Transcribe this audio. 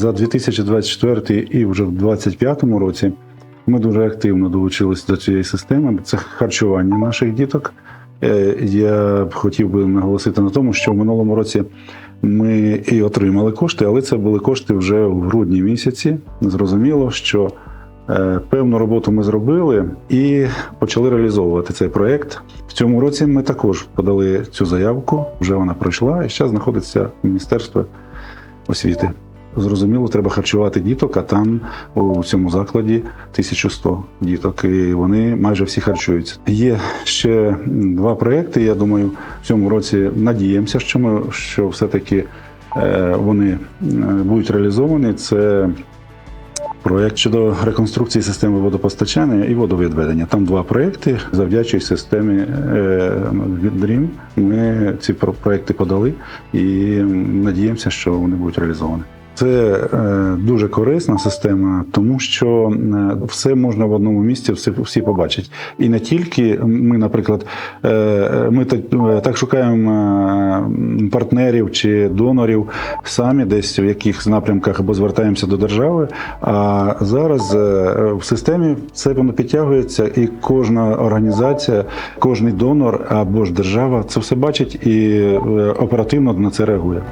за 2024 і вже в 2025 році ми дуже активно долучилися до цієї системи. Це харчування наших діток. Е, Я б хотів би наголосити на тому, що в минулому році ми і отримали кошти, але це були кошти вже в грудні місяці. Зрозуміло, що е, певну роботу ми зробили і почали реалізовувати цей проєкт. В цьому році ми також подали цю заявку. Вже вона пройшла і зараз знаходиться в Міністерстві освіти. Зрозуміло, треба харчувати діток, а там у цьому закладі 1100 діток, і вони майже всі харчуються. Є ще два проекти. Я думаю, в цьому році надіємося, що ми що все-таки е, вони е, будуть реалізовані. Це проєкт щодо реконструкції системи водопостачання і водовідведення. Там два проекти. Завдячуючи системі е, DREAM ми ці про- проекти подали і надіємося, що вони будуть реалізовані. Це е, дуже корисна система, тому що е, все можна в одному місці, всі, всі побачать. І не тільки ми, наприклад, е, ми так, так шукаємо партнерів чи донорів самі десь в яких напрямках або звертаємося до держави. А зараз в системі це воно підтягується, і кожна організація, кожний донор або ж держава це все бачить і оперативно на це реагує.